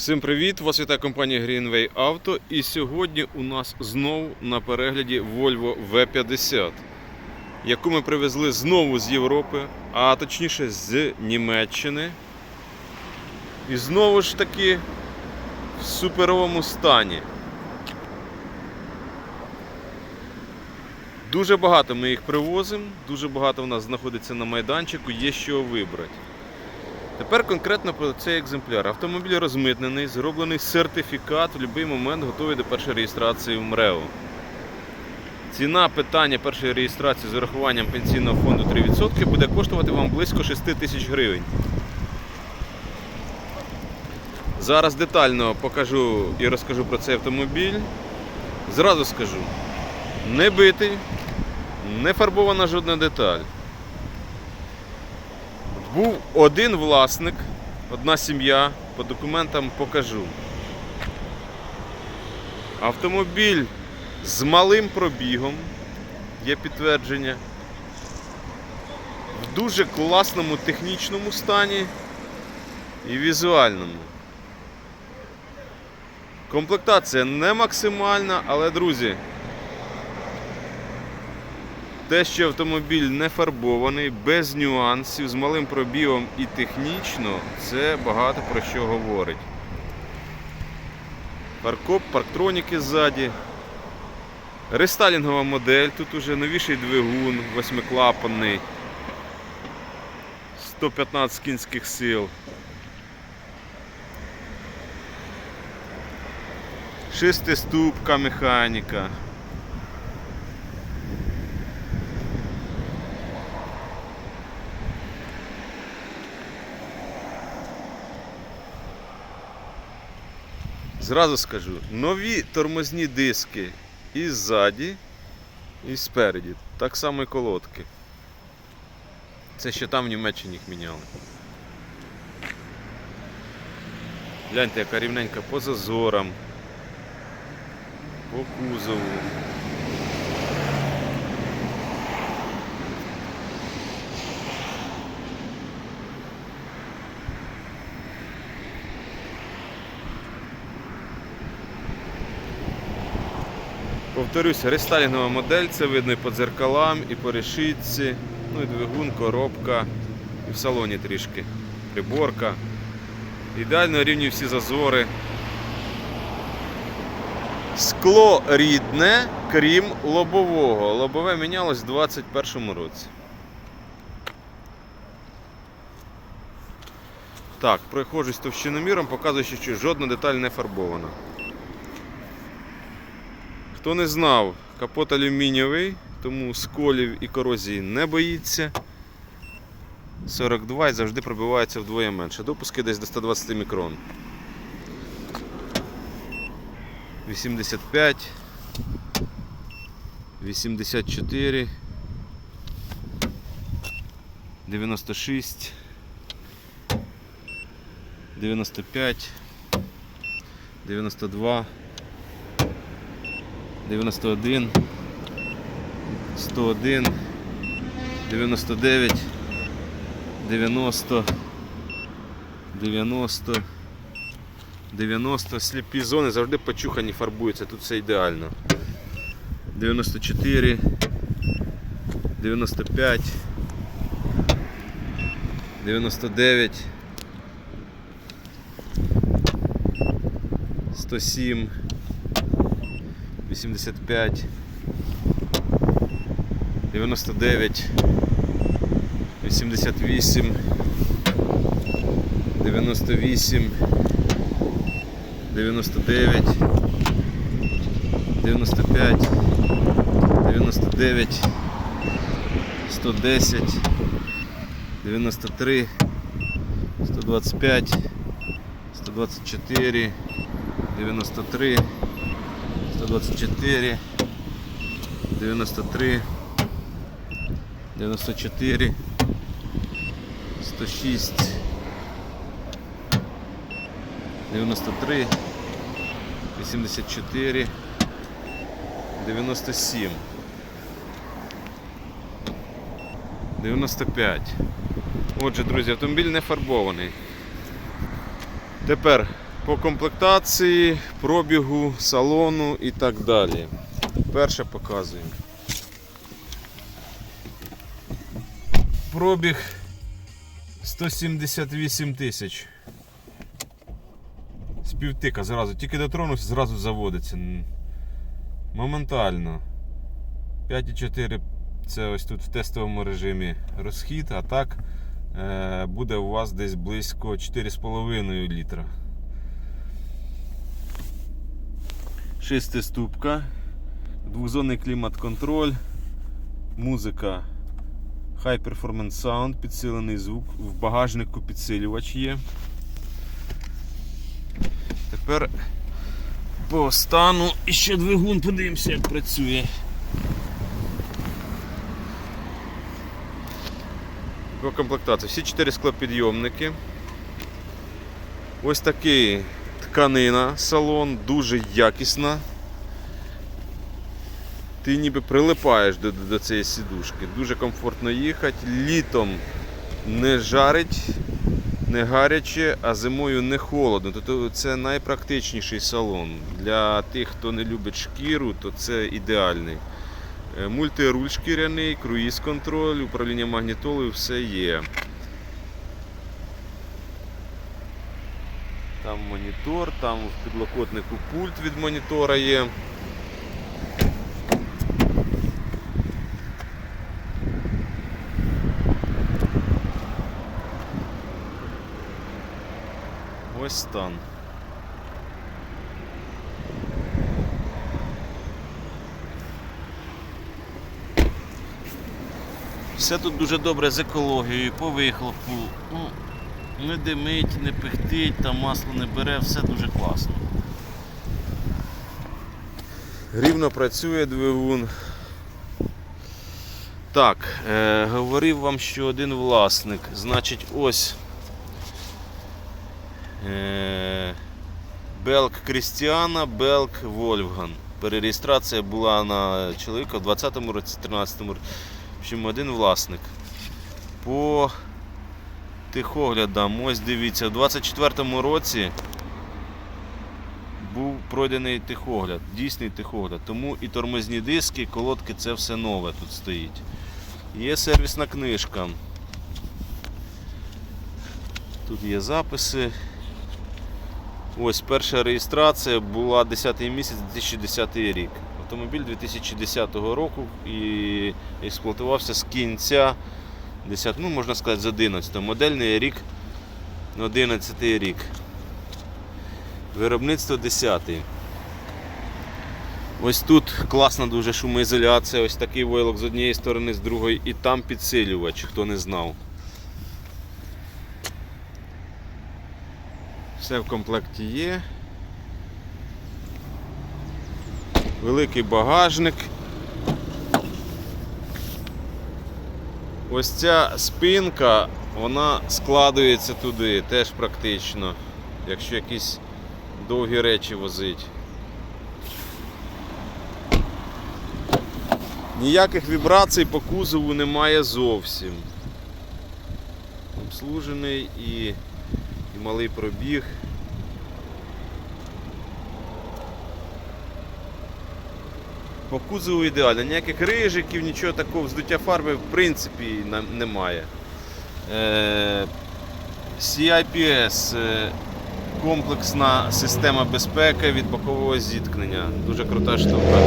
Всім привіт! Вас вітає компанія Greenway Auto. І сьогодні у нас знову на перегляді Volvo V50, яку ми привезли знову з Європи, а точніше з Німеччини. І знову ж таки в суперовому стані. Дуже багато ми їх привозимо, дуже багато в нас знаходиться на майданчику, є що вибрати. Тепер конкретно про цей екземпляр. Автомобіль розмитнений, зроблений сертифікат, в будь-який момент готовий до першої реєстрації в МРЕО. Ціна питання першої реєстрації з урахуванням пенсійного фонду 3% буде коштувати вам близько 6 тисяч гривень. Зараз детально покажу і розкажу про цей автомобіль. Зразу скажу: не битий, не фарбована жодна деталь. Був один власник, одна сім'я, по документам покажу. Автомобіль з малим пробігом, є підтвердження. В дуже класному технічному стані і візуальному. Комплектація не максимальна, але, друзі, те, що автомобіль не фарбований, без нюансів, з малим пробігом і технічно, це багато про що говорить. Паркоп, парктроніки ззаді. Рестайлінгова модель, тут уже новіший двигун, восьмиклапанний, 115 кінських сил. Шестиступка механіка. Зразу скажу, нові тормозні диски і ззаді, і спереді. Так само і колодки. Це ще там в Німеччині їх міняли. Гляньте, яка рівненька по зазорам, по кузову. Повторюсь, рестайлінгова модель, це видно і по дзеркалам, і по решітці, ну і двигун, коробка, і в салоні трішки. Приборка. Ідеально рівні всі зазори. Скло рідне, крім лобового. Лобове мінялось у 2021 році. Так, проходжусь товщиноміром, показуючи, що жодна деталь не фарбована. Хто не знав, капот алюмінієвий, тому сколів і корозії не боїться. 42 і завжди пробивається вдвоє менше. Допуски десь до 120 мікрон. 85, 84, 96, 95, 92. 91, 101, 99, 90, 90, 90. Сліпі зони завжди почухані, фарбуються, тут все ідеально. 94, 95, 99, 107. 85, 99, 88, 98, 99, 95, 99, 110, 93, 125, 124, 93, 124, 93, 94, 106, 93, 84, 97, 95. Отже, друзі, автомобіль не фарбований. Тепер По комплектації, пробігу, салону і так далі. Перше показуємо. Пробіг 178 тисяч. Співтика зразу, тільки дотронувся, зразу заводиться. Моментально. 5,4 це ось тут в тестовому режимі розхід, а так е, буде у вас десь близько 4,5 літра. Шестиступка, двохзонний клімат-контроль, музика High Performance Sound, підсилений звук, в багажнику підсилювач є. Тепер по стану і ще двигун подивимося, як працює. По комплектації. Всі чотири склопідйомники. Ось такий тканина, салон, дуже якісна. Ти ніби прилипаєш до, до цієї сідушки. Дуже комфортно їхати. Літом не жарить, не гаряче, а зимою не холодно. Тобто це найпрактичніший салон. Для тих, хто не любить шкіру, то це ідеальний. Е, Мультируль шкіряний, круїз-контроль, управління магнітолою, все є. Там монітор, там в підлокотнику пульт від монітора є. Ось стан. Все тут дуже добре з екологією, по вихлопу. Не димить, не пихтить, там масло не бере, все дуже класно. Рівно працює двигун. Так, е, говорив вам, що один власник. Значить, ось е, Белк Крістіана, Белк Вольфган. Перереєстрація була на чоловіка в 20-му році, 13-му році. В общем, один власник. По тихоглядам, ось дивіться, в 24-му році був пройдений тихогляд, дійсний тихогляд. Тому і тормозні диски, і колодки це все нове тут стоїть. Є сервісна книжка. Тут є записи. Ось перша реєстрація була 10 місяць 2010 рік. Автомобіль 2010 року і експлуатувався з кінця 10, ну можна сказати з 11. Модельний рік 11 рік. Виробництво 10. Ось тут класна дуже шумоізоляція, ось такий войлок з однієї сторони, з другої, і там підсилювач, хто не знав. Все в комплекті є. Великий багажник. Ось ця спинка, вона складується туди, теж практично, якщо якісь довгі речі возить. Ніяких вібрацій по кузову немає зовсім. Обслужений і, і малий пробіг. По кузову ідеально, ніяких рижиків, нічого такого, вздуття фарби в принципі немає. Е, CIPS е, комплексна система безпеки від бокового зіткнення. Дуже крута штука.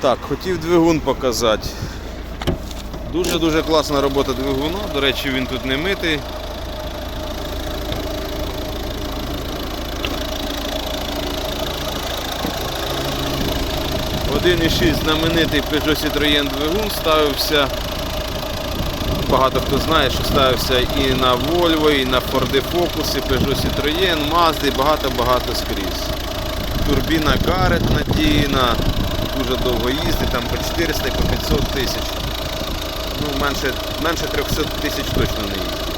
Так, хотів двигун показати. Дуже-дуже класна робота двигуна. До речі, він тут не митий. Один і шість знаменитий Peugeot Citroën двигун ставився. Багато хто знає, що ставився і на Volvo, і на Ford Focus, і Peugeot Citroën, Mazda багато-багато скрізь. Турбіна Garrett надійна, дуже довго їздить, там по 400 і по 500 тисяч. Менше, менше 300 тисяч точно не їздить.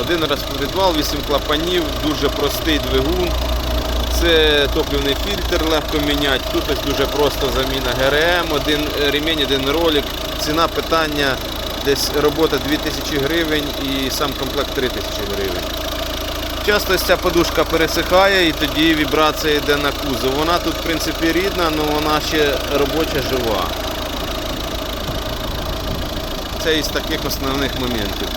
Один раз підвал, 8 клапанів, дуже простий двигун. Це топливний фільтр легко міняти. Тут ось дуже просто заміна ГРМ, один ремінь, один ролик. Ціна питання десь робота 2000 гривень і сам комплект 3000 гривень. Часто ця подушка пересихає і тоді вібрація йде на кузов. Вона тут в принципі рідна, але вона ще робоча жива. Це із таких основних моментів.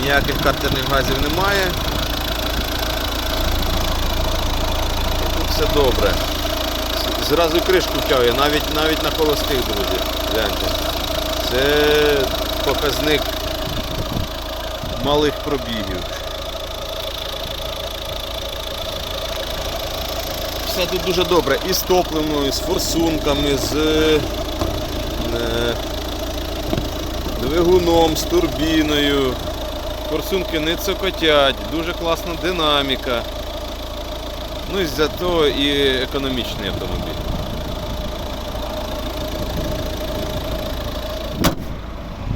Ніяких картерних газів немає. Тут все добре. Зразу кришку втягує, навіть, навіть на холостих, друзі. Гляньте. Це показник малих пробігів. Все тут дуже добре. І з топливною, з форсунками, з е, двигуном, з турбіною. Форсунки не цокотять, дуже класна динаміка. Ну і за того і економічний автомобіль.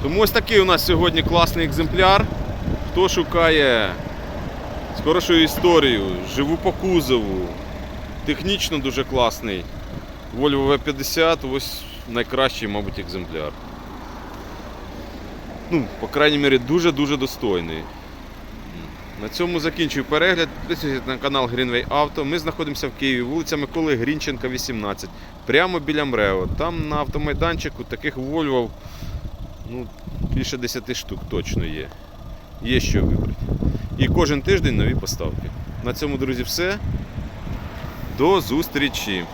Тому ось такий у нас сьогодні класний екземпляр. Хто шукає з хорошою історією, живу по кузову, технічно дуже класний. Volvo V50 ось найкращий, мабуть, екземпляр. Ну, по крайній мірі, дуже-дуже достойний. На цьому закінчую перегляд. Підписуйтесь на канал Greenway Auto. Ми знаходимося в Києві, вулиця Миколи Грінченка, 18, прямо біля МРЕО. Там на автомайданчику таких Volvo ну, більше 10 штук точно є. Є що вибрати. І кожен тиждень нові поставки. На цьому, друзі, все. До зустрічі!